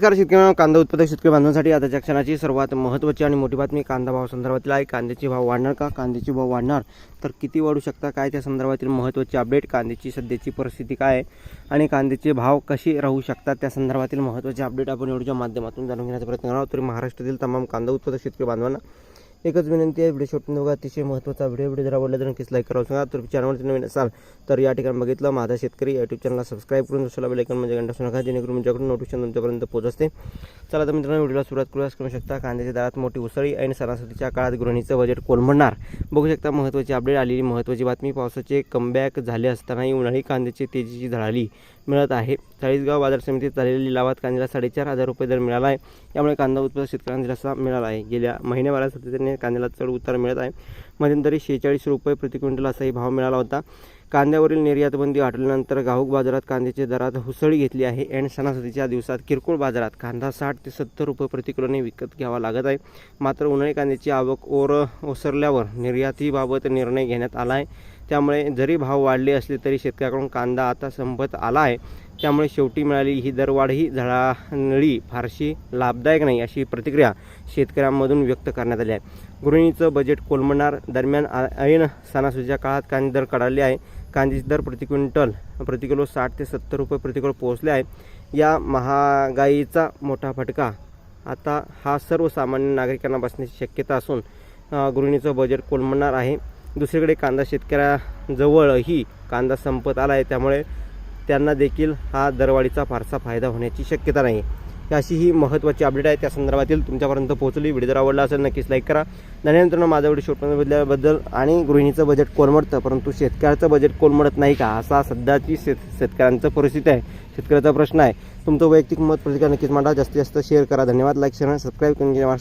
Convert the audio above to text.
नमस्कार शेतकरी कांदा उत्पादक शेतकरी बांधवांसाठी आताच्या क्षणाची सर्वात महत्त्वाची आणि मोठी बातमी कांदा भाव संदर्भातील आहे. कांद्याचे भाव वाढणार का? कांद्याचे भाव वाढणार? तर किती वाढू शकता? काय त्या संदर्भातील महत्त्वाची अपडेट कांद्याची सध्याची परिस्थिती काय आहे? आणि कांद्याचे भाव कसे राहू शकतात? त्या संदर्भातील महत्त्वाचे अपडेट आपण एवढ्या माध्यमातून जाणून घेण्याचा प्रयत्न करावा तरी महाराष्ट्रातील तमाम कांदा उत्पादक शेतकरी बांधवांना एकच विनंती आहे व्हिडिओ शेवटून बघा. अतिशय महत्त्वाचा व्हिडिओ व्हिडिओ जर आवडला तर नक्कीच लाईक करा. सांगा तर चॅनलवरती नवीन असाल तर या ठिकाणी बघितलं माझा शेतकरी यूट्यूब चॅनलला सबस्क्राईब करून दुसऱ्या बेलायकन म्हणजे घंटा असू नका जेणेकरून तुमच्याकडून नोटिफिकेशन तुमच्यापर्यंत पोहोचते चला तर मित्रांनो व्हिडिओला सुरुवात करूयास करू शकता कांद्याच्या दारात मोठी उसळी आणि सणासुदीच्या काळात गृहिणीचं बजेट कोलमडणार. बघू शकता महत्त्वाची अपडेट आलेली महत्त्वाची बातमी. पावसाचे कमबॅक झाले असतानाही उन्हाळी कांद्याची तेजीची झळाली. मिळत आहे. चाळीसगाव बाजार समितीत झालेल्या लिलावात कांद्याला साडेचार हजार रुपये दर मिळाला आहे. त्यामुळे कांदा उत्पादक शेतकऱ्यांना दिलासा मिळाला आहे. गेल्या महिन्याभरात सातत्याने कांद्याला चढ उतार मिळत आहे. मध्यंतरी शेहेचाळीस रुपये प्रति क्विंटल असाही भाव मिळाला होता. कांद्यावरील निर्यातबंदी हटल्यानंतर घाऊक बाजारात कांद्याच्या दरात हुसळी घेतली आहे. अँड सणासुदीच्या दिवसात किरकोळ बाजारात कांदा साठ ते सत्तर रुपये प्रतिकिलोने विकत घ्यावा लागत आहे. मात्र उन्हाळी कांद्याची आवक ओर ओसरल्यावर निर्यातीबाबत निर्णय घेण्यात आला आहे. त्यामुळे जरी भाव वाढले असले तरी शेतकऱ्याकडून कांदा आता संपत आला आहे. त्यामुळे शेवटी मिळालेली ही दरवाढ ही झळाळी फारशी लाभदायक नाही अशी प्रतिक्रिया शेतकऱ्यांमधून व्यक्त करण्यात आली आहे. गृहिणीचं बजेट कोलमडणार दरम्यान आ- ऐन सणासुदीच्या काळात कांदे दर कडाले आहे. कांद्याचे दर प्रति क्विंटल प्रति किलो साठ ते सत्तर रुपये प्रतिकिलो पोहोचले आहे. या महागाईचा मोठा फटका आता हा सर्वसामान्य नागरिकांना बसण्याची शक्यता असून गृहिणीचं बजेट कोलमडणार आहे. दुसरीकडे कांदा शेतकऱ्याजवळही कांदा संपत आला आहे त्यामुळे त्यांना देखील हा दरवाढीचा फारसा फायदा होण्याची शक्यता नाही. अशी ही महत्त्वाची अपडेट आहे. त्या संदर्भातील तुमच्यापर्यंत पोहोचली. व्हिडिओ जर आवडला असेल नक्कीच लाईक करा. त्यानंतर माझा व्हिडिओ शूट बदल्याबद्दल आणि गृहिणीचं बजेट कोलमडतं परंतु शेतकऱ्याचं बजेट कोलमडत नाही का? असा सध्याची शेत शेतकऱ्यांचं परिस्थिती आहे. शेतकऱ्याचा प्रश्न आहे. तुमचं वैयक्तिक मत प्रतिक्रिया नक्कीच मांडा. जास्तीत जास्त शेअर करा. धन्यवाद. लाईक शेअर सबस्क्राईब करून धन्यवाद.